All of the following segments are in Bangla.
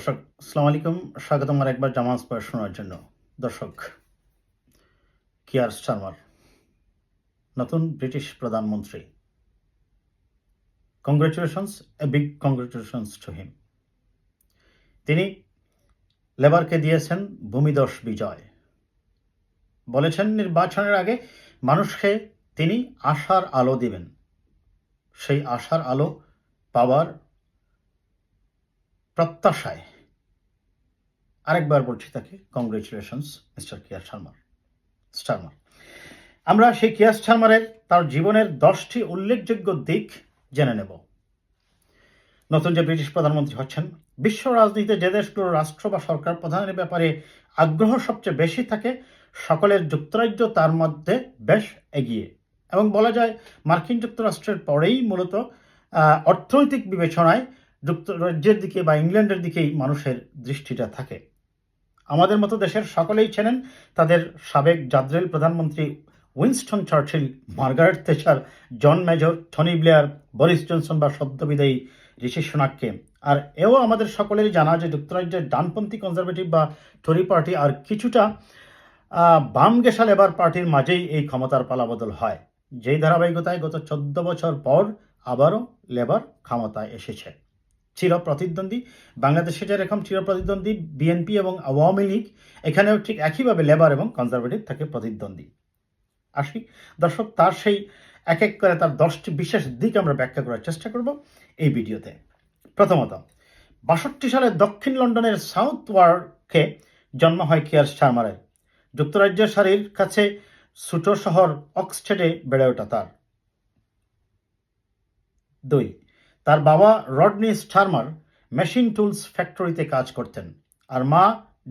দর্শক আসসালামু আলাইকুম স্বাগতম আর একবার জামাজ পড়া শোনার জন্য। দর্শক, কিয়ার স্টারমার, নতুন ব্রিটিশ প্রধানমন্ত্রী। Congratulations a big congratulations to him তিনি লেবারকে দিয়েছেন ভূমিদশ বিজয়। বলেছেন, নির্বাচনের আগে মানুষকে তিনি আশার আলো দিবেন। সেই আশার আলো পাওয়ার প্রত্যাশায় আরেকবার বলছি তাকে congratulations mister Keir Sharma Starmer আমরা সেই কিয়ার স্টারমারের তার জীবনের দশটি উল্লেখযোগ্য দিক জেনে নেব। নতুন যে ব্রিটিশ প্রধানমন্ত্রী হচ্ছেন, বিশ্ব রাজনীতিতে যে দেশগুলোর রাষ্ট্র বা সরকার প্রধানের ব্যাপারে আগ্রহ সবচেয়ে বেশি থাকে, সকলের যুক্তরাজ্য তার মধ্যে বেশ এগিয়ে। এবং বলা যায়, মার্কিন যুক্তরাষ্ট্রের পরেই মূলত অর্থনৈতিক বিবেচনায় যুক্তরাজ্যের দিকে বা ইংল্যান্ডের দিকেই মানুষের দৃষ্টিটা থাকে। আমাদের মতো দেশের সকলেই চেনেন তাদের সাবেক জাদ্রেল প্রধানমন্ত্রী Winston Churchill, Margaret Thatcher, John Major, Tony Blair, Boris Johnson বা সদ্যবিদায়ী ঋষি সোনাককে। আর এও আমাদের সকলেরই জানা যে যুক্তরাজ্যের ডানপন্থী কনজারভেটিভ বা টরি পার্টি আর কিছুটা বাম গেশা লেবার পার্টির মাঝেই এই ক্ষমতার পালাবদল হয়। যেই ধারাবাহিকতায় গত চোদ্দ বছর পর আবারও লেবার ক্ষমতায় এসেছে। চির প্রতিদ্বন্দ্বী বাংলাদেশে যেরকম চির প্রতিদ্বন্দ্বী বিএনপি এবং আওয়ামী লীগ, এখানেও ঠিক একইভাবে লেবার এবং কনজারভেটিভ থাকে প্রতিদ্বন্দ্বী। আসি? দর্শক, তার সেই এক এক করে তার দশটি বিশেষ দিক আমরা ব্যাখ্যা করার চেষ্টা করব এই ভিডিওতে। প্রথমত, বাষট্টি সালে দক্ষিণ লন্ডনের সাউথ ওয়ার্কে জন্ম হয় কিয়ার স্টারমারের যুক্তরাজ্যের সারির কাছে ছোট শহর অক্সটেডে বেড়ে ওঠা তার। দুই তার বাবা রডনি স্টারমার মেশিন টুলস ফ্যাক্টরিতে কাজ করতেন আর মা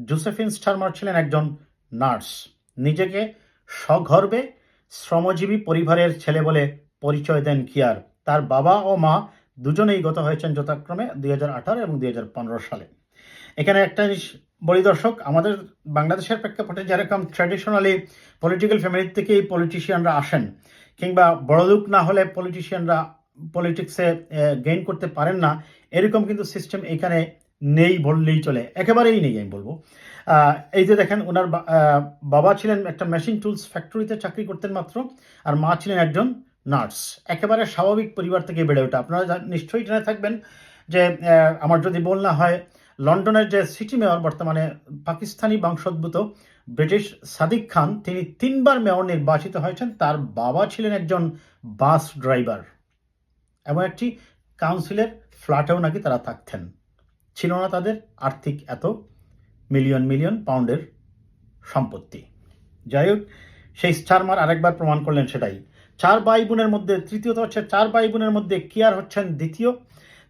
জোসেফিন স্টারমার ছিলেন একজন নার্স। নিজেকে সগর্বে শ্রমজীবী পরিবারের ছেলে বলে পরিচয় দেন কিয়ার। তার বাবা ও মা দুজনেই গত হয়েছেন যথাক্রমে দুই হাজার আঠারো এবং দুই হাজার পনেরো সালে। এখানে একটা জিনিস বলি দর্শক, আমাদের বাংলাদেশের প্রেক্ষাপটে যেরকম ট্র্যাডিশনালি পলিটিক্যাল ফ্যামিলির থেকেই পলিটিশিয়ানরা আসেন, কিংবা বড়লোক না হলে পলিটিশিয়ানরা পলিটিক্সে গেইন করতে পারেন না, এরকম কিন্তু সিস্টেম এখানে নেই বললেই চলে। একেবারেই নেই, আমি বলব। এই যে দেখেন ওনার বাবা ছিলেন একটা মেশিন টুলস ফ্যাক্টরিতে চাকরি করতেন মাত্র, আর মা ছিলেন একজন নার্স একেবারে স্বাভাবিক পরিবার থেকে বেড়ে ওঠা। আপনারা নিশ্চয়ই জেনে থাকবেন যে আমার যদি বল না হয়, লন্ডনের যে সিটি মেয়র বর্তমানে পাকিস্তানি বংশোদ্ভূত ব্রিটিশ সাদিক খান, তিনি তিনবার মেয়র নির্বাচিত হয়েছেন। তার বাবা ছিলেন একজন বাস ড্রাইভার এবং একটি কাউন্সিলের ফ্ল্যাটেও নাকি তারা থাকতেন। ছিল না তাদের আর্থিক এত মিলিয়ন মিলিয়ন পাউন্ডের সম্পত্তি। যাই হোক, সেই স্টারমার আরেকবার প্রমাণ করলেন সেটাই। চার ভাই বোনের মধ্যে, তৃতীয়ত হচ্ছে চার ভাই বোনের মধ্যে কিয়ার হচ্ছেন দ্বিতীয়।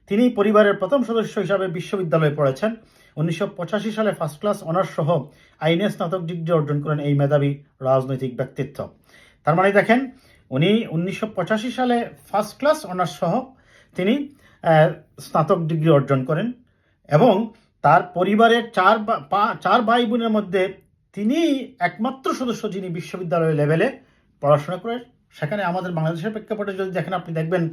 তিনি পরিবারের প্রথম সদস্য হিসাবে বিশ্ববিদ্যালয়ে পড়েছেন। উনিশশো পঁচাশি সালে ফার্স্ট ক্লাস অনার্স সহ আইনে স্নাতক ডিগ্রি অর্জন করেন এই মেধাবী রাজনৈতিক ব্যক্তিত্ব। তার মানে দেখেন উনি উনিশশো পঁচাশি সালে ফার্স্ট ক্লাস অনার্স সহ তিনি স্নাতক ডিগ্রি অর্জন করেন এবং তার পরিবারের চার চার ভাই বোনের মধ্যে তিনি একমাত্র সদস্য যিনি বিশ্ববিদ্যালয় লেভেলে পড়াশোনা করে সেখানে আমাদের বাংলাদেশের প্রেক্ষাপটে যদি দেখেন, আপনি দেখবেন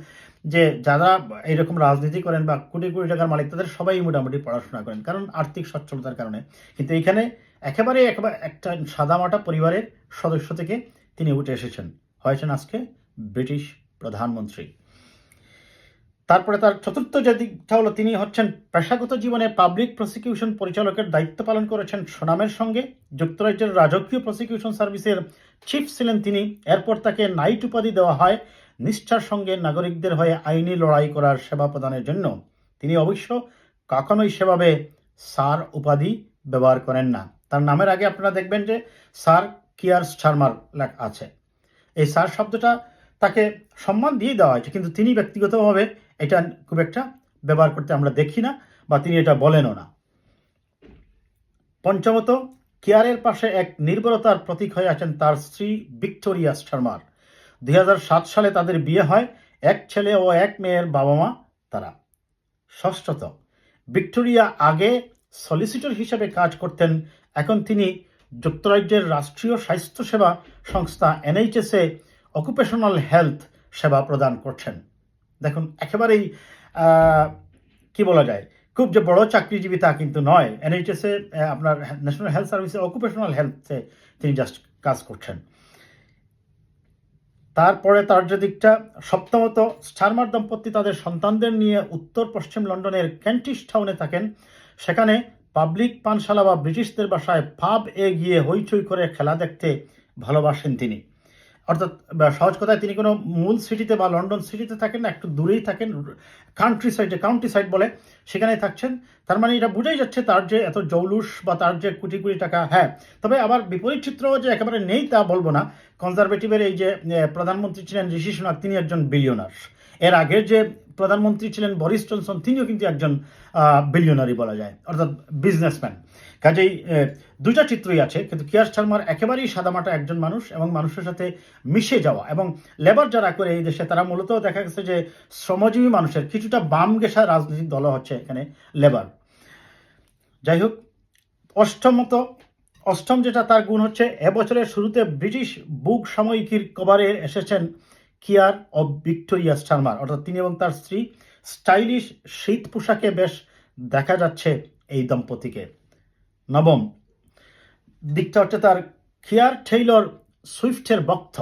যে যারা এইরকম রাজনীতি করেন বা কোটি কোটি টাকার মালিক, তাদের সবাই মোটামুটি পড়াশোনা করেন কারণ আর্থিক সচ্ছলতার কারণে। কিন্তু এখানে একেবারে একেবারে একটা সাদামাটা পরিবারের সদস্য থেকে তিনি উঠে এসেছেন। হয়েছেন আজকে ব্রিটিশ প্রধানমন্ত্রী। তারপরে তার চতুর্থ যে দিকটা হলো, তিনি হচ্ছেন পেশাগত জীবনে পাবলিক প্রসিকিউশন পরিচালকের দায়িত্ব পালন করেছেন সুনামের সঙ্গে। যুক্তরাজ্যের রাজকীয় প্রসিকিউশন সার্ভিসের চিফ ছিলেন তিনি। এরপর তাকে নাইট উপাধি দেওয়া হয় নিষ্ঠার সঙ্গে নাগরিকদের হয়ে আইনি লড়াই করার সেবা প্রদানের জন্য। তিনি অবশ্য কখনোই সেভাবে স্যার উপাধি ব্যবহার করেন না। তার নামের আগে আপনারা দেখবেন যে সার কিয়ার স্টারমার আছে। এই স্যার শব্দটা তাকে সম্মান দিয়ে দেওয়া হয়েছে, কিন্তু তিনি ব্যক্তিগতভাবে এটা খুব একটা ব্যবহার করতে আমরা দেখি না বা তিনি এটা বলেনও না। পঞ্চমত, কেয়ারের পাশে এক নির্ভরতার প্রতীক হয়ে আছেন তার স্ত্রী ভিক্টোরিয়া স্টারমার। দুই সালে তাদের বিয়ে হয় এক ছেলে ও এক মেয়ের বাবা মা তারা। ষষ্ঠত, ভিক্টোরিয়া আগে সলিসিটর হিসেবে কাজ করতেন, এখন তিনি যুক্তরাজ্যের রাষ্ট্রীয় স্বাস্থ্যসেবা সংস্থা এনএইচএসে অকুপেশনাল হেলথ সেবা প্রদান করছেন। দেখুন, একেবারেই কি বলা যায়? খুব যে বড় চাকরিজীবী তা কিন্তু নয়। এনএইচএসে আপনার ন্যাশনাল হেলথ সার্ভিসে অকুপেশনাল হেলথে তিনি জাস্ট কাজ করছেন। তারপরে তার যে দিকটা, সপ্তমত, স্টারমার দম্পতি তাদের সন্তানদের নিয়ে উত্তর পশ্চিম লন্ডনের ক্যান্টিস টাউনে থাকেন। সেখানে পাবলিক পানশালা বা ব্রিটিশদের বাসায় পাব এ গিয়ে হইচই করে খেলা দেখতে ভালোবাসেন তিনি। অর্থাৎ সহজ কথায় তিনি কোনো মূল সিটিতে বা লন্ডন সিটিতে থাকেন না, একটু দূরেই থাকেন কান্ট্রি সাইডে কাউন্টি সাইড বলে সেখানে থাকছেন। তার মানে এটা বুঝাই যাচ্ছে তার যে এত জৌলুস বা তার যে কোটি কোটি টাকা হ্যাঁ। তবে আবার বিপরীত চিত্র যে একেবারে নেই তা বলব না। কনজারভেটিভের এই যে প্রধানমন্ত্রী ছিলেন ঋষি সোনাক, তিনি একজন বিলিয়নার এর আগের যে প্রধানমন্ত্রী ছিলেন বরিস জনসন তিনিও কিন্তু একজন বিলিয়নারি বলা যায় অর্থাৎ বিজনেসম্যান কাজেই এ, দুইটা চিত্রই আছে কিন্তু কিয়ার শর্মার একেবারেই সাদামাটা একজন মানুষ এবং মানুষের সাথে মিশে যাওয়া এবং লেবার যারা করে এই দেশে তারা মূলত দেখা গেছে যে শ্রমজীবী মানুষের কিছুটা বাম গেসা রাজনৈতিক দল হচ্ছে এখানে লেবার যাই হোক অষ্টমত অষ্টম যেটা তার গুণ হচ্ছে এবছরের শুরুতে ব্রিটিশ বুক সাময়িকীর কভারে এসেছেন কিয়ার ও ভিক্টোরিয়া স্টারমার। অর্থাৎ তিনি এবং তার স্ত্রী স্টাইলিশ শীত পোশাকে বেশ দেখা যাচ্ছে এই দম্পতিকে। নবম, দিকটা হচ্ছে তার কিয়ার টেইলর সুইফটের ভক্ত।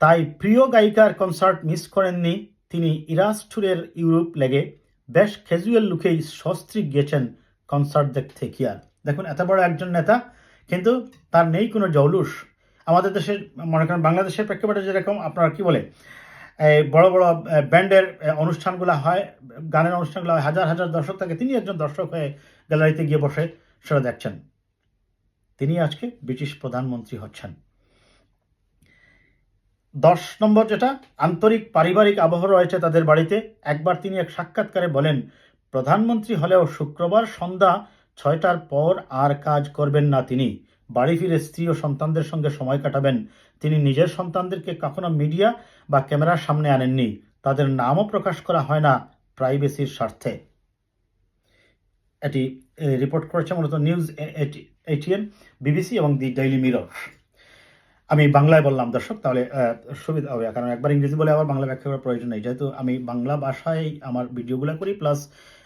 তাই প্রিয় গায়িকার কনসার্ট মিস করেননি তিনি ইরাস ট্যুরের ইউরোপ লেগে। বেশ ক্যাজুয়াল লুকেই সস্ত্রী গেছেন কনসার্ট দেখতে কিয়ার। দেখুন, এত বড় একজন নেতা, কিন্তু তার নেই কোনো জৌলুস। আমাদের দেশের, মনে করেন বাংলাদেশের প্রেক্ষাপটে যেরকম, আপনারা কি বলে, এই বড় বড় ব্যান্ডের অনুষ্ঠানগুলো হয়, গানের অনুষ্ঠানগুলো হয়, হাজার হাজার দর্শক থাকে, তিনি একজন দর্শক হয়ে গ্যালারিতে গিয়ে বসে সেটা দেখছেন। তিনি আজকে ব্রিটিশ প্রধানমন্ত্রী হচ্ছেন। দশ নম্বর যেটা, আন্তরিক পারিবারিক আবহ রয়েছে তাদের বাড়িতে। একবার তিনি এক সাক্ষাৎকারে বলেন, প্রধানমন্ত্রী হলেও শুক্রবার সন্ধ্যা ছয়টার পর আর কাজ করবেন না তিনি। বাড়ি ফিরে স্ত্রী ও সন্তানদের সঙ্গে সময় কাটাবেন। তিনি নিজের সন্তানদেরকে কখনো মিডিয়া বা ক্যামেরার সামনে আনেননি। তাদের নামও প্রকাশ করা হয় না প্রাইভেসির স্বার্থে। এটি রিপোর্ট করেছে মূলত নিউজ এইটিএন বিবিসি এবং দি ডেইলি মিরর। আমি বাংলায় বললাম, দর্শক, তাহলে সুবিধা হবে। কারণ একবার ইংরেজি বলে আবার বাংলা ব্যাখ্যা করার প্রয়োজন নেই। যেহেতু আমি বাংলা ভাষায় আমার ভিডিওগুলো করি, প্লাস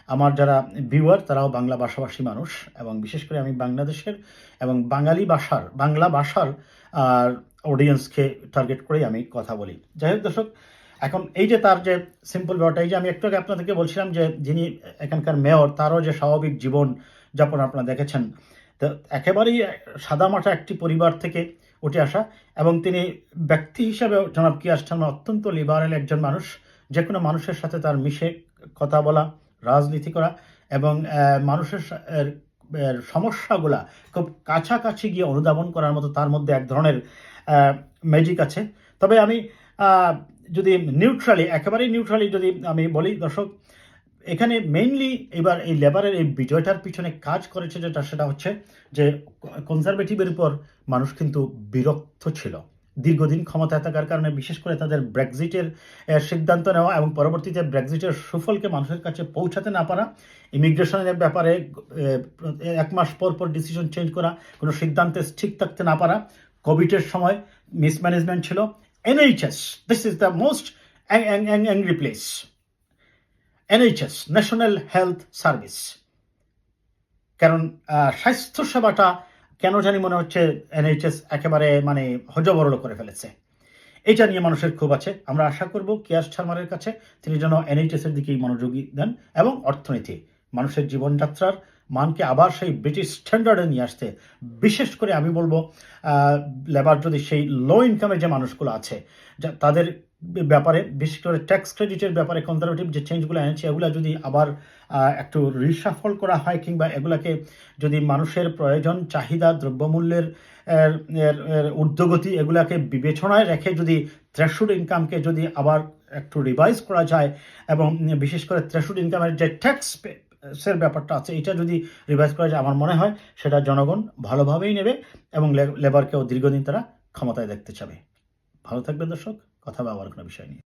আমার যারা ভিউয়ার তারাও বাংলা ভাষাভাষী মানুষ এবং বিশেষ করে আমি বাংলাদেশের এবং বাঙালি ভাষার, বাংলা ভাষার, আর অডিয়েন্সকে টার্গেট করেই আমি কথা বলি। যাই হোক দর্শক, এখন এই যে তার যে সিম্পল ব্যাপারটা, এই যে আমি একটু আগে আপনাদেরকে বলছিলাম যে যিনি এখানকার মেয়র তারও যে স্বাভাবিক জীবন যাপন আপনারা দেখেছেন, তো একেবারেই সাদামাটা একটি পরিবার থেকে উঠে আসা এবং তিনি ব্যক্তি হিসাবে জনাব কিয়ার স্টারমার অত্যন্ত লিবারেল একজন মানুষ যে কোনো মানুষের সাথে তার মিশে কথা বলা রাজনীতি করা এবং মানুষের সমস্যাগুলা খুব কাছাকাছি গিয়ে অনুধাবন করার মতো তার মধ্যে এক ধরনের ম্যাজিক আছে। তবে আমি যদি নিউট্রালি একেবারেই নিউট্রালি যদি আমি বলি, দর্শক, এখানে মেইনলি এবার এই লেবারের এই বিজয়টার পিছনে কাজ করেছে যেটা, সেটা হচ্ছে যে কনজারভেটিভের উপর মানুষ কিন্তু বিরক্ত ছিল। দীর্ঘদিন ক্ষমতায় থাকার কারণে, বিশেষ করে তাদের ব্রেক্সিটের সিদ্ধান্ত নেওয়া এবং পরবর্তীতে ব্রেক্সিটের সুফলকে মানুষের কাছে পৌঁছাতে না পারা, ইমিগ্রেশনের ব্যাপারে এক মাস পর পর ডিসিশন চেঞ্জ করা, কোনো সিদ্ধান্তে ঠিক থাকতে না পারা, কোভিডের সময় মিসম্যানেজমেন্ট ছিল। NHS this is the most angry place NHS national health service কারণ স্বাস্থ্য সেবাটা কেন জানি মনে হচ্ছে এনএইচএস একেবারে মানে হজবরল করে ফেলেছে। এটা নিয়ে মানুষের খুব আছে। আমরা আশা করব কেয়ার শর্মারের কাছে তিনি যেন এনএইচএস এর দিকেই মনোযোগী দেন এবং অর্থনীতি, মানুষের জীবনযাত্রার মানকে আবার সেই ব্রিটিশ স্ট্যান্ডার্ডে নিয়ে আসতে। বিশেষ করে আমি বলব লেবার যদি সেই লো ইনকামের যে মানুষগুলো আছে, যা তাদের ব্যাপারে, বিশেষ করে ট্যাক্স ক্রেডিটের ব্যাপারে কনজারভেটিভ যে চেঞ্জগুলো এনেছে, এগুলো যদি আবার একটু রিসাফল করা হয় কিংবা এগুলাকে যদি মানুষের প্রয়োজন, চাহিদা, দ্রব্যমূল্যের ঊর্ধ্বগতি এগুলাকে বিবেচনায় রেখে যদি থ্রেশুড ইনকামকে যদি আবার একটু রিভাইজ করা যায় এবং বিশেষ করে থ্রেশুড ইনকামের যে ট্যাক্স এর ব্যাপারটা আছে। এটা যদি রিভাইজ করা যায়, আমার মনে হয় সেটা জনগণ ভালোভাবেই নেবে এবং লেবারকেও দীর্ঘদিন তারা ক্ষমতায় দেখতে চাবে। ভালো থাকবেন দর্শক, কথা বা আবার কোনো বিষয় নিয়ে।